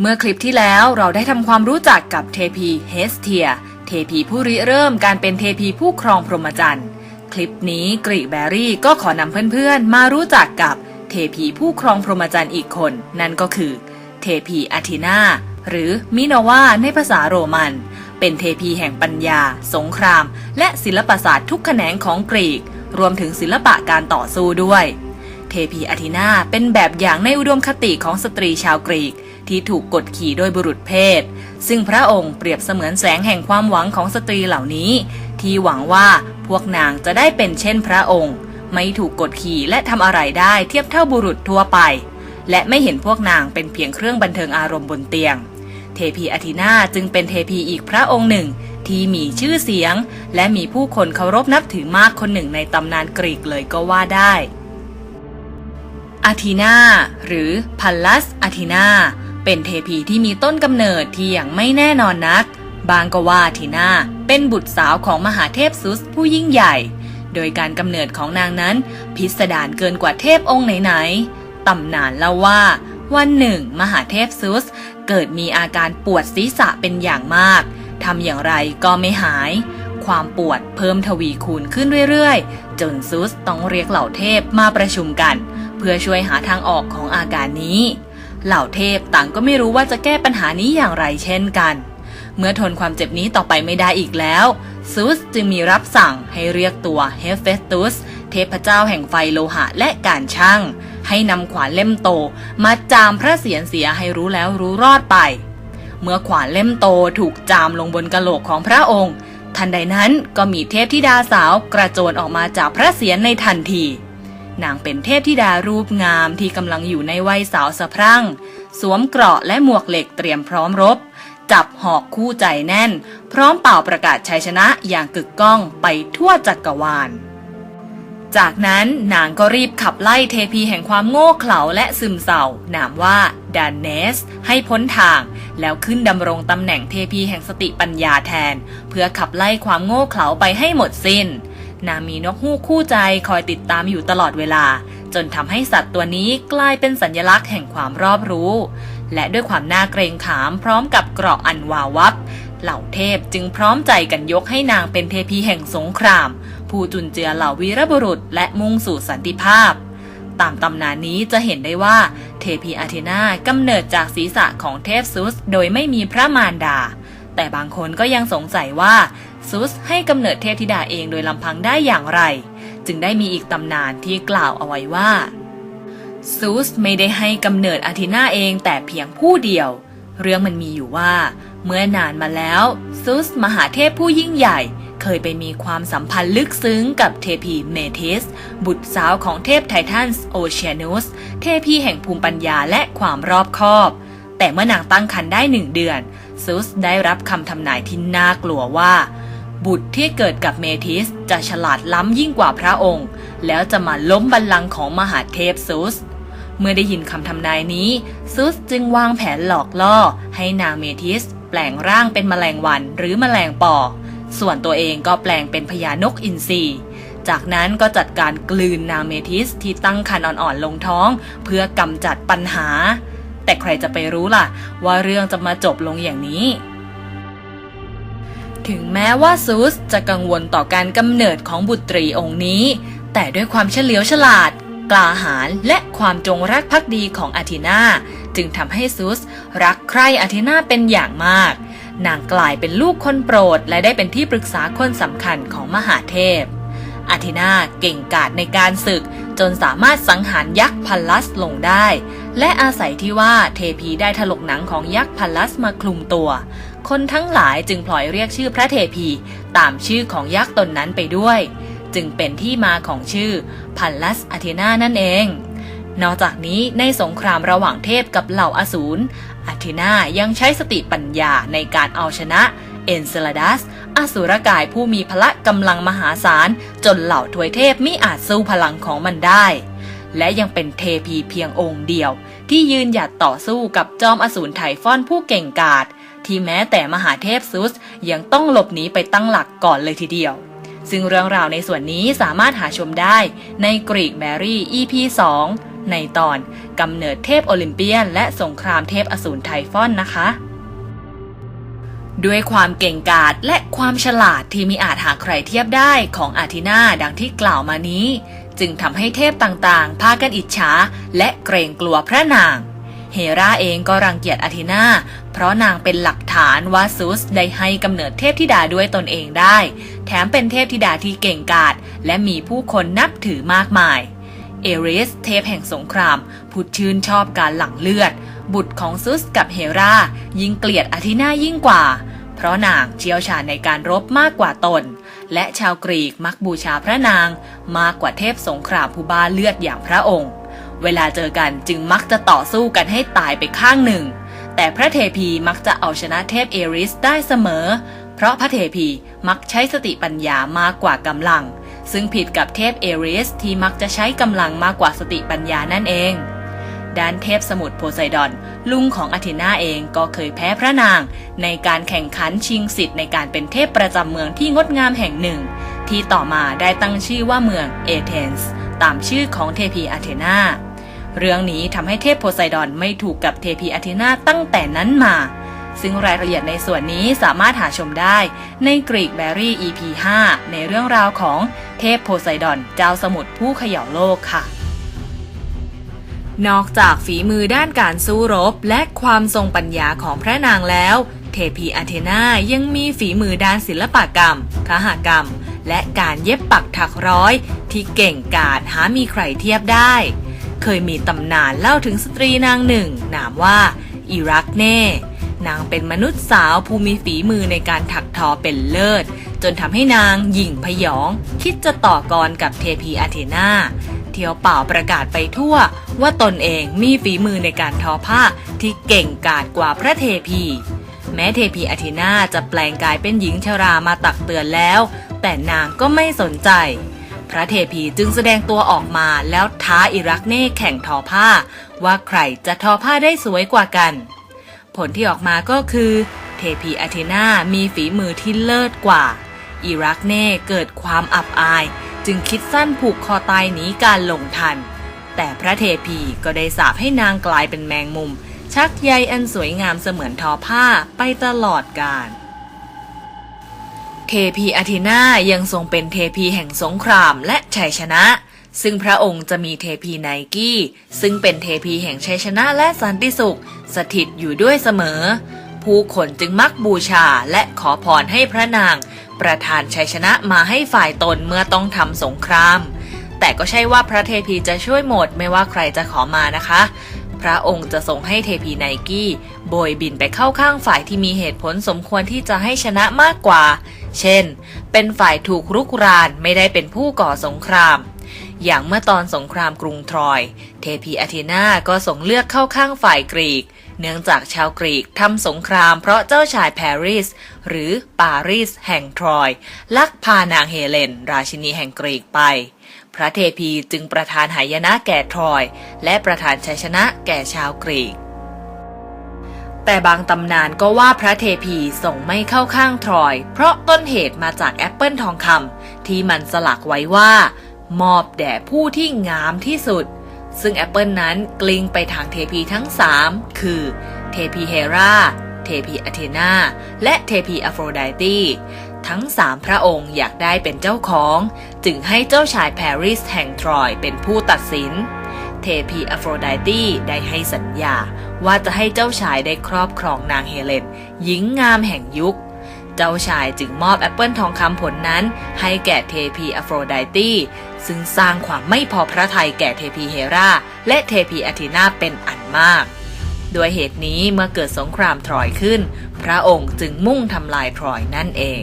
เมื่อคลิปที่แล้วเราได้ทำความรู้จักกับเทพีเฮสเทีย เทพีผู้ริเริ่มการเป็นเทพีผู้ครองพรหมจรรย์ คลิปนี้กรีกแบรี่ก็ขอนำเพื่อนๆ มารู้จักกับเทพีผู้ครองพรหมจรรย์อีกคน นั่นก็คือ เทพีอาทินาหรือมิโนวาในภาษาโรมัน เป็นเทพีแห่งปัญญา สงคราม และศิลปศาสตร์ทุกแขนงของกรีก รวมถึงศิลปะการต่อสู้ด้วย เทพีอาทินาเป็นแบบอย่างในอุดมคติของสตรีชาวกรีก ที่ถูกกดขี่โดยบุรุษเพศ ซึ่งพระองค์เปรียบเสมือนแสงแห่งความหวังของสตรีเหล่านี้ ที่หวังว่าพวกนางจะได้เป็นเช่นพระองค์ ไม่ถูกกดขี่และทำอะไรได้เทียบเท่าบุรุษทั่วไป และไม่เห็นพวกนางเป็นเพียงเครื่องบันเทิงอารมณ์บนเตียง เทพีอาทินาจึงเป็นเทพีอีกพระองค์หนึ่ง ที่มีชื่อเสียง และมีผู้คนเคารพนับถือมากคนหนึ่งในตำนานกรีกเลยก็ว่าได้อาทีนาหรือพัลลัสอาทีนา เป็นเทพีที่มีต้นกำเนิดที่ยังไม่แน่นอนนัก บางก็ว่าทีนาเป็นบุตรสาวของมหาเทพซุสผู้ยิ่งใหญ่ โดยการกำเนิดของนางนั้น พิสดารเกินกว่าเทพองค์ไหนๆตำนานเล่าว่า วันหนึ่ง มหาเทพซุส เกิดมีอาการปวดศีรษะเป็นอย่างมากทำอย่างไรก็ไม่หาย ความปวดเพิ่มทวีคูณขึ้นเรื่อยๆ จนซุสต้องเรียกเหล่าเทพมาประชุมกัน เพื่อช่วยหาทางออกของอาการนี้ เหล่าเทพต่างก็ไม่รู้ว่าจะแก้ปัญหานี้อย่างไรเช่นกัน เมื่อทนความเจ็บนี้ต่อไปไม่ได้อีกแล้วซุสจึงมีรับสั่งให้เรียกตัวเฮเฟสตุสเทพเจ้าแห่งไฟโลหะและการช่าง ให้นำขวานเล่มโต มาจามพระเศียรเสียให้รู้แล้วรู้รอดไป เมื่อขวานเล่มโตถูกจามลงบนกะโหลกของพระองค์ ทันใดนั้นก็มีเทพธิดาสาวกระโจนออกมาจากพระเศียรในทันที นางเป็นเทพธิดารูปงามที่กำลังอยู่ในวัยสาวสะพรั่ง สวมเกราะและหมวกเหล็กเตรียมพร้อมรบ จับหอกคู่ใจแน่น พร้อมเป่าประกาศชัยชนะอย่างกึกก้องไปทั่วจักกรวาล จากนั้นนางก็รีบขับไล่เทพีแห่งความโง่เขลาและซึมเศร้านามว่าดานเนส ให้พ้นทาง แล้วขึ้นดำรงตำแหน่งเทพีแห่งสติปัญญาแทน เพื่อขับไล่ความโง่เขลาไปให้หมดสิ้น นางมีนกฮูกคู่ใจคอยติดตามอยู่ตลอดเวลา จนทำให้สัตว์ตัวนี้กลายเป็นสัญลักษณ์แห่งความรอบรู้ และด้วยความน่าเกรงขามพร้อมกับเกราะอันวาวับ เหล่าเทพจึงพร้อมใจกันยกให้นางเป็นเทพีแห่งสงคราม ผู้จุนเจือเหล่าวีรบุรุษ และมุ่งสู่สันติภาพตามตำนานนี้จะเห็นได้ว่าเทพีอาเทนากำเนิดจากศีรษะของเทพซุส โดยไม่มีพระมารดา แต่บางคนก็ยังสงสัยว่า ซุสให้กำเนิดเทพธิดาเองโดยลำพังได้อย่างไร จึงได้มีอีกตำนานที่กล่าวเอาไว้ว่าซูสไม่ได้ให้กำเนิดอาทินาเองแต่เพียงผู้เดียว เรื่องมันมีอยู่ว่า เมื่อนานมาแล้วซูสมหาเทพผู้ยิ่งใหญ่ เคยไปมีความสัมพันธ์ลึกซึ้งกับเทพีเมทิส บุตรสาวของเทพไททันส์โอเชียนุส เทพีแห่งภูมิปัญญาและความรอบคอบ แต่เมื่อนางตั้งครรภ์ได้หนึ่งเดือนซูสได้รับคำทำนายที่น่ากลัวว่า บุตรที่เกิดกับเมทิสจะฉลาดล้ำยิ่งกว่าพระองค์ แล้วจะมาล้มบัลลังก์ของมหาเทพซูสเมื่อได้ยินคำทำนายนี้ ซุสจึงวางแผนหลอกล่อ ให้นางเมทิส แปลงร่างเป็นแมลงวันหรือแมลงปอ ส่วนตัวเองก็แปลงเป็นพญานกอินทรีจากนั้นก็จัดการกลืนนางเมทิสที่ตั้งครรภ์อ่อนๆลงท้อง เพื่อกำจัดปัญหา แต่ใครจะไปรู้ล่ะ ว่าเรื่องจะมาจบลงอย่างนี้ ถึงแม้ว่าซูสจะกังวลต่อการกำเนิดของบุตรีองค์นี้ แต่ด้วยความเฉลียวฉลาด กล้าหาญและความจงรักภักดีของอาทินาจึงทำให้ซูสรักใคร่อาทินาเป็นอย่างมาก นางกลายเป็นลูกคนโปรด และได้เป็นที่ปรึกษาคนสำคัญของมหาเทพอาทินาเก่งกาจในการศึก จนสามารถสังหารยักษ์พัลลัสลงได้ และอาศัยที่ว่าเทพีได้ถลกหนังของยักษ์พัลลัสมาคลุมตัว คนทั้งหลายจึงพลอยเรียกชื่อพระเทพีตามชื่อของยักษ์ตนนั้นไปด้วย จึงเป็นที่มาของชื่อพัลลัสอาเทนานั่นเอง นอกจากนี้ในสงครามระหว่างเทพกับเหล่าอสูรอาเทนายังใช้สติปัญญาในการเอาชนะเอนเซลาดัส อสูรกายผู้มีพละกำลังมหาศาล จนเหล่าทวยเทพมิอาจสู้พลังของมันได้ และยังเป็นเทพีเพียงองค์เดียว ที่ยืนหยัดต่อสู้กับจอมอสูรไทฟอนผู้เก่งกาจ ที่แม้แต่มหาเทพซุสยังต้องหลบหนีไปตั้งหลักก่อนเลยทีเดียว ซึ่งเรื่องราวในส่วนนี้สามารถหาชมได้ในกรีกแบรี่ EP 2 ในตอนกำเนิดเทพโอลิมเปียน และสงครามเทพอสูรไทฟอนนะคะด้วยความเก่งกาจและความฉลาดที่มีอาจหาใครเทียบได้ของอาทินาดังที่กล่าวมานี้ จึงทำให้เทพต่างๆ พากันอิจฉาและเกรงกลัวพระนาง เฮราเองก็รังเกียจอาทินา เพราะนางเป็นหลักฐานว่าซูสได้ให้กำเนิดเทพธิดาด้วยตนเองได้ แถมเป็นเทพธิดาที่เก่งกาจและมีผู้คนนับถือมากมาย เอริสเทพแห่งสงครามผู้ชื่นชอบการหลั่งเลือด บุตรของซุสกับเฮรายิ่งเกลียดอาทินายิ่งกว่า เพราะนางเชี่ยวชาญในการรบมากกว่าตน และชาวกรีกมักบูชาพระนางมากกว่าเทพสงครามผู้บ้าเลือดอย่างพระองค์ เวลาเจอกันจึงมักจะต่อสู้กันให้ตายไปข้างหนึ่ง แต่พระเทพีมักจะเอาชนะเทพเอริสได้เสมอ เพราะพระเทพีมักใช้สติปัญญามากกว่ากำลัง ซึ่งผิดกับเทพเอริสที่มักจะใช้กำลังมากกว่าสติปัญญานั่นเอง ด้านเทพสมุทรโพไซดอน ลุงของอาเทนาเองก็เคยแพ้พระนาง ในการแข่งขันชิงสิทธิ์ในการเป็นเทพประจำเมืองที่งดงามแห่งหนึ่ง ที่ต่อมาได้ตั้งชื่อว่าเมืองเอเธนส์ตามชื่อของเทพีอาเทนา เรื่องนี้ทำให้เทพโพไซดอนไม่ถูกกับเทพีอาเทนาตั้งแต่นั้นมา ซึ่งรายละเอียดในส่วนนี้สามารถหาชมได้ในกรีกแบรี่ EP 5ในเรื่องราวของเทพโพไซดอนเจ้าสมุทรผู้เขย่าโลกค่ะนอกจากฝีมือด้านการสู้รบและความทรงปัญญาของพระนางแล้ว เทพีอาเทนายังมีฝีมือด้านศิลปกรรมคหกรรม และการเย็บปักถักร้อย ที่เก่งกาจหามีใครเทียบได้ เคยมีตำนานเล่าถึงสตรีนางหนึ่ง นามว่าอิรักเน่ นางเป็นมนุษย์สาวผู้มีฝีมือในการถักทอเป็นเลิศ จนทำให้นางหยิ่งพยอง คิดจะต่อกรกับเทพีอาเทนาเที่ยวเป่าประกาศไปทั่ว ว่าตนเองมีฝีมือในการทอผ้าที่เก่งกาจกว่าพระเทพีแม้เทพีอาเทนาจะแปลงกายเป็นหญิงชรามาตักเตือนแล้ว แต่นางก็ไม่สนใจ พระเทพีจึงแสดงตัวออกมาแล้วท้าอิรักเน่แข่งทอผ้า ว่าใครจะทอผ้าได้สวยกว่ากัน ผลที่ออกมาก็คือ เทพีอาเทนามีฝีมือที่เลิศกว่า อิรักเน่เกิดความอับอาย จึงคิดสั้นผูกคอตายหนีการลงทัน แต่พระเทพีก็ได้สาปให้นางกลายเป็นแมงมุม ชักใยอันสวยงามเสมือนทอผ้าไปตลอดกาล เทพีอาทินายังทรงเป็นเทพีแห่งสงครามและชัยชนะ ซึ่งพระองค์จะมีเทพีไนกี้ ซึ่งเป็นเทพีแห่งชัยชนะและสันติสุข สถิตอยู่ด้วยเสมอ ผู้คนจึงมักบูชาและขอพรให้พระนาง ประทานชัยชนะมาให้ฝ่ายตนเมื่อต้องทำสงคราม แต่ก็ใช่ว่าพระเทพีจะช่วยหมดไม่ว่าใครจะขอมานะคะ พระองค์จะส่งให้เทพีไนกี้โบยบินไปเข้าข้างฝ่ายที่มีเหตุผลสมควรที่จะให้ชนะมากกว่า เช่น เป็นฝ่ายถูกรุกรานไม่ได้เป็นผู้ก่อสงคราม อย่างเมื่อตอนสงครามกรุงทรอย เทพีอาเทนาก็ส่งเลือกเข้าข้างฝ่ายกรีก เนื่องจากชาวกรีกทำสงครามเพราะเจ้าชายปารีสหรือปารีสแห่งทรอย ลักพานางเฮเลน ราชินีแห่งกรีกไป พระเทพีจึงประทานหายนะแก่ทรอย และประทานชัยชนะแก่ชาวกรีก แต่บางตำนานก็ว่าพระเทพีส่งไม่เข้าข้างทรอย เพราะต้นเหตุมาจากแอปเปิลทองคำที่มันสลักไว้ว่า มอบแด่ผู้ที่งามที่สุด ซึ่งแอปเปิลนั้นกลิ้งไปทางเทพีทั้งสามคือเทพีเฮราเทพีอะเทนาและเทพีอโฟรไดตี ทั้งสามพระองค์อยากได้เป็นเจ้าของ จึงให้เจ้าชายปารีสแห่งทรอยเป็นผู้ตัดสิน เทพีอโฟรไดตี้ได้ให้สัญญาว่าจะให้เจ้าชายได้ครอบครองนางเฮเลน หญิงงามแห่งยุค เจ้าชายจึงมอบแอปเปิลทองคำผลนั้น ให้แก่เทพีอโฟรไดตี้ซึ่งสร้างความไม่พอพระทัยแก่เทพีเฮราและเทพีอาทีนาเป็นอันมากด้วยเหตุนี้เมื่อเกิดสงครามทรอยขึ้น พระองค์จึงมุ่งทำลายทรอยนั่นเอง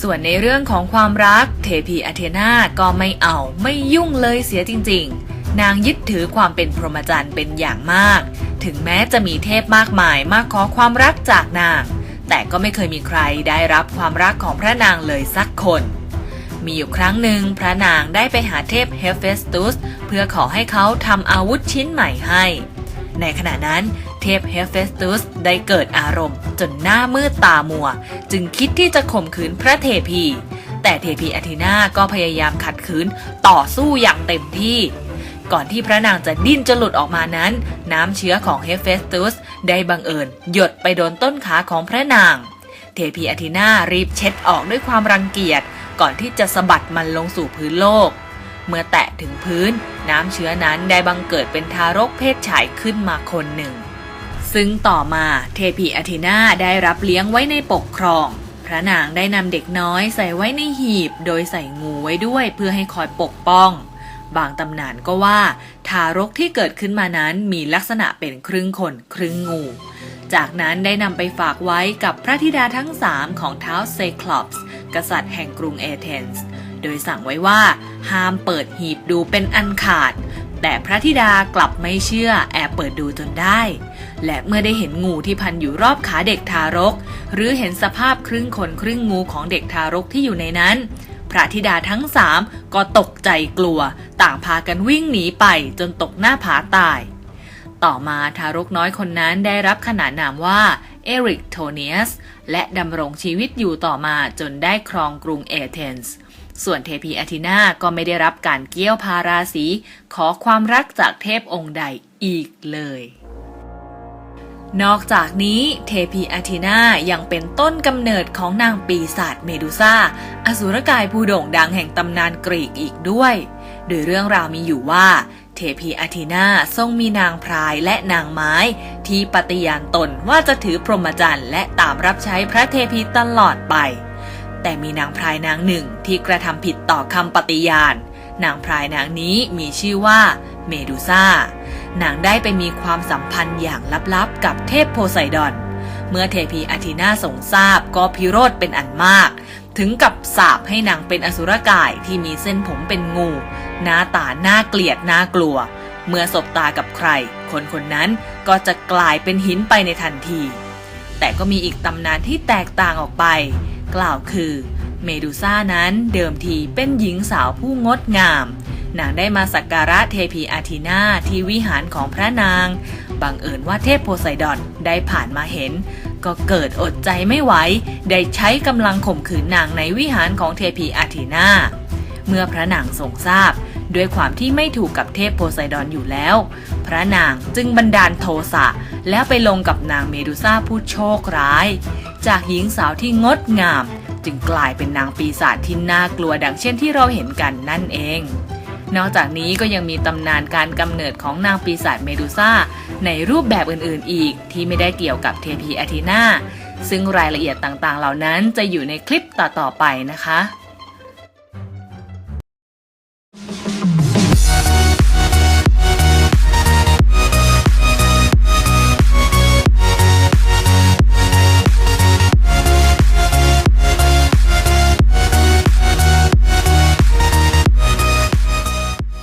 ส่วนในเรื่องของความรักเทพีอาเทนาก็ไม่เอาไม่ยุ่งเลยเสียจริง ๆ นางยึดถือความเป็นพรหมจรรย์เป็นอย่างมาก ถึงแม้จะมีเทพมากมายมาขอความรักจากนาง แต่ก็ไม่เคยมีใครได้รับความรักของพระนางเลยสักคน มีอยู่ครั้งหนึ่งพระนางได้ไปหาเทพเฮเฟสตุสเพื่อขอให้เขาทำอาวุธชิ้นใหม่ให้ ในขณะนั้นเทพเฮเฟสตุสได้เกิดอารมณ์ จนหน้ามืดตามัว จึงคิดที่จะข่มขืนพระเทพี แต่เทพีอาทินาก็พยายามขัดขืนต่อสู้อย่างเต็มที่ ก่อนที่พระนางจะดิ้นจะหลุดออกมานั้น น้ำเชื้อของเฮเฟสตุสได้บังเอิญ หยดไปโดนต้นขาของพระนาง เทพีอาทินารีบเช็ดออกด้วยความรังเกียจก่อนที่จะสะบัดมันลงสู่พื้นโลก เมื่อแตะถึงพื้น น้ำเชื้อนั้นได้บังเกิดเป็นทารกเพศชายขึ้นมาคนหนึ่ง ซึ่งต่อมาเทพีอาทินาได้รับเลี้ยงไว้ในปกครอง พระนางได้นำเด็กน้อยใส่ไว้ในหีบ โดยใส่งูไว้ด้วยเพื่อให้คอยปกป้อง บางตำนานก็ว่า ทารกที่เกิดขึ้นมานั้นมีลักษณะเป็นครึ่งคนครึ่งงู จากนั้นได้นำไปฝากไว้กับพระธิดาทั้งสามของเท้าเซคลอปส์กษัตริย์แห่งกรุงเอเธนส์ โดยสั่งไว้ว่า ห้ามเปิดหีบดูเป็นอันขาด แต่พระธิดากลับไม่เชื่อแอบเปิดดูจนได้ และเมื่อได้เห็นงูที่พันอยู่รอบขาเด็กทารก หรือเห็นสภาพครึ่งคนครึ่งงูของเด็กทารกที่อยู่ในนั้น พระธิดาทั้งสามก็ตกใจกลัว ต่างพากันวิ่งหนีไปจนตกหน้าผาตาย ต่อมาทารกน้อยคนนั้นได้รับขนานนามว่าเอริกโทเนียส และดำรงชีวิตอยู่ต่อมาจนได้ครองกรุงเอเธนส์ ส่วนเทพีอาทินาก็ไม่ได้รับการเกี้ยวพาราสีขอความรักจากเทพองค์ใดอีกเลย นอกจากนี้เทพีอาทินายังเป็นต้นกำเนิดของนางปีศาจเมดูซ่า อสูรกายผู้โด่งดังแห่งตำนานกรีกอีกด้วย โดยเรื่องราวมีอยู่ว่าเทพีอาทินาทรงมีนางพรายและนางไม้ ที่ปฏิญาณตนว่าจะถือพรหมจรรย์และตามรับใช้พระเทพีตลอดไป แต่มีนางพรายนางหนึ่งที่กระทำผิดต่อคำปฏิญาณ นางพรายนางนี้มีชื่อว่าเมดูซ่านางได้ไปมีความสัมพันธ์อย่างลับๆ กับเทพโพไซดอน เมื่อเทพีอาทินาทรงทราบก็พิโรธเป็นอันมาก ถึงกับสาปให้นางเป็นอสุรกายที่มีเส้นผมเป็นงู หน้าตาน่าเกลียดน่ากลัว เมื่อสบตากับใคร คนคนนั้นก็จะกลายเป็นหินไปในทันที แต่ก็มีอีกตำนานที่แตกต่างออกไป กล่าวคือ เมดูซ่านั้นเดิมทีเป็นหญิงสาวผู้งดงามนางได้มาสักการะเทพีอาทีนาที่วิหารของพระนาง บังเอิญว่าเทพโพไซดอนได้ผ่านมาเห็น ก็เกิดอดใจไม่ไหว ได้ใช้กำลังข่มขืนนางในวิหารของเทพีอาทีนา เมื่อพระนางทรงทราบ ด้วยความที่ไม่ถูกกับเทพโพไซดอนอยู่แล้ว พระนางจึงบันดาลโทสะแล้วไปลงกับนางเมดูซ่าผู้โชคร้าย จากหญิงสาวที่งดงาม จึงกลายเป็นนางปีศาจที่น่ากลัวดังเช่นที่เราเห็นกันนั่นเอง นอกจากนี้ก็ยังมีตำนานการกำเนิดของนางปีศาจเมดูซ่าในรูปแบบอื่นๆ อีกที่ไม่ได้เกี่ยวกับเทพีอาทีนาซึ่งรายละเอียดต่างๆ เหล่านั้นจะอยู่ในคลิปต่อๆไปนะคะ